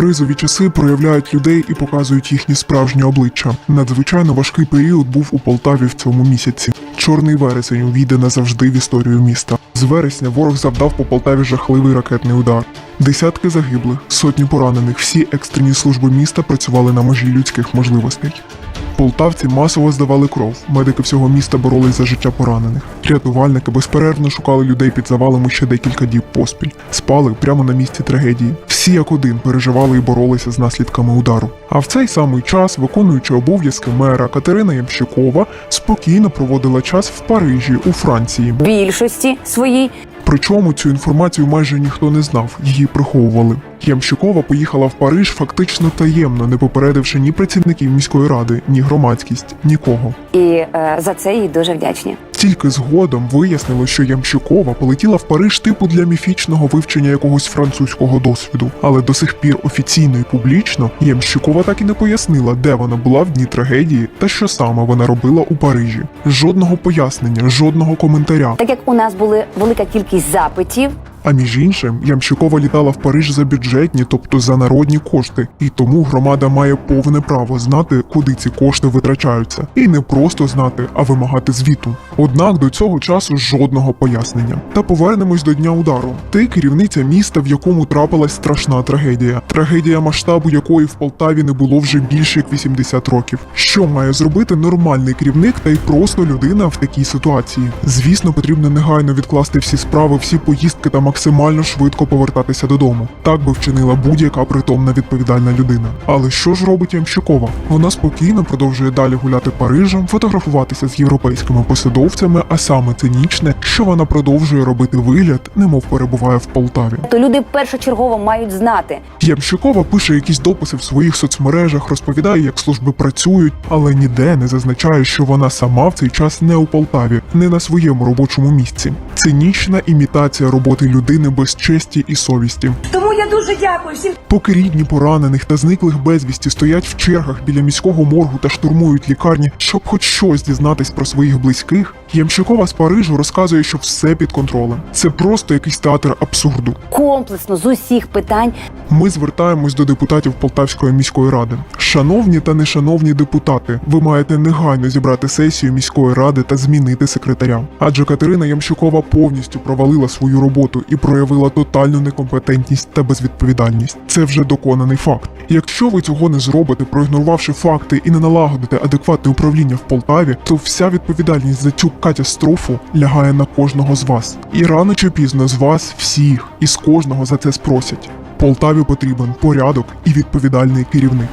Кризові часи проявляють людей і показують їхні справжні обличчя. Надзвичайно важкий період був у Полтаві в цьому місяці. Чорний вересень увійде назавжди в історію міста. З вересня ворог завдав по Полтаві жахливий ракетний удар. Десятки загиблих, сотні поранених. Всі екстрені служби міста працювали на межі людських можливостей. Полтавці масово здавали кров. Медики всього міста боролись за життя поранених. Рятувальники безперервно шукали людей під завалами ще декілька діб поспіль. Спали прямо на місці трагедії. Всі як один переживали і боролися з наслідками удару. А в цей самий час, виконуючи обов'язки мера Катерина Ямщикова, спокійно проводила час в Парижі у Франції. більшості своїй Причому цю інформацію майже ніхто не знав, її приховували. Ямщикова поїхала в Париж фактично таємно, не попередивши ні працівників міської ради, ні громадськість, нікого. і е, за це їй дуже вдячні. Тільки згодом вияснило, що Ямщикова полетіла в Париж типу для міфічного вивчення якогось французького досвіду. Але до сих пір офіційно і публічно Ямщикова так і не пояснила, де вона була в дні трагедії та що саме вона робила у Парижі. Жодного пояснення, жодного коментаря. Так як у нас були велика кількість запитів, А між іншим, Ямщикова літала в Париж за бюджетні, тобто за народні кошти, і тому громада має повне право знати, куди ці кошти витрачаються, і не просто знати, а вимагати звіту. Однак до цього часу жодного пояснення. Та повернемось до дня удару. Ти керівниця міста, в якому трапилась страшна трагедія, трагедія масштабу якої в Полтаві не було вже більше як 80 років. Що має зробити нормальний керівник та й просто людина в такій ситуації? Звісно, потрібно негайно відкласти всі справи, всі поїздки та максимально швидко повертатися додому. Так би вчинила будь-яка притомна відповідальна людина. Але що ж робить Ямщикова? Вона спокійно продовжує далі гуляти Парижем, фотографуватися з європейськими посадовцями, а саме цинічне, що вона продовжує робити вигляд, немов перебуває в Полтаві. то люди першочергово мають знати, Ямщикова пише якісь дописи в своїх соцмережах, розповідає, як служби працюють, але ніде не зазначає, що вона сама в цей час не у Полтаві, не на своєму робочому місці. Цинічна імітація роботи людини без честі і совісті. Тому я дуже дякую всім. Поки рідні поранених та зниклих безвісті стоять в чергах біля міського моргу та штурмують лікарні, щоб хоч щось дізнатись про своїх близьких, Ямщикова з Парижу розказує, що все під контролем. Це просто якийсь театр абсурду. комплексно з усіх питань Ми звертаємось до депутатів Полтавської міської ради. Шановні та нешановні депутати, ви маєте негайно зібрати сесію міської ради та змінити секретаря. Адже Катерина Ямщикова повністю провалила свою роботу і проявила тотальну некомпетентність безвідповідальність. Це вже доконаний факт. Якщо ви цього не зробите, проігнорувавши факти і не налагодите адекватне управління в Полтаві, то вся відповідальність за цю катастрофу лягає на кожного з вас. І рано чи пізно з вас всіх і з кожного за це спросять. Полтаві потрібен порядок і відповідальний керівник.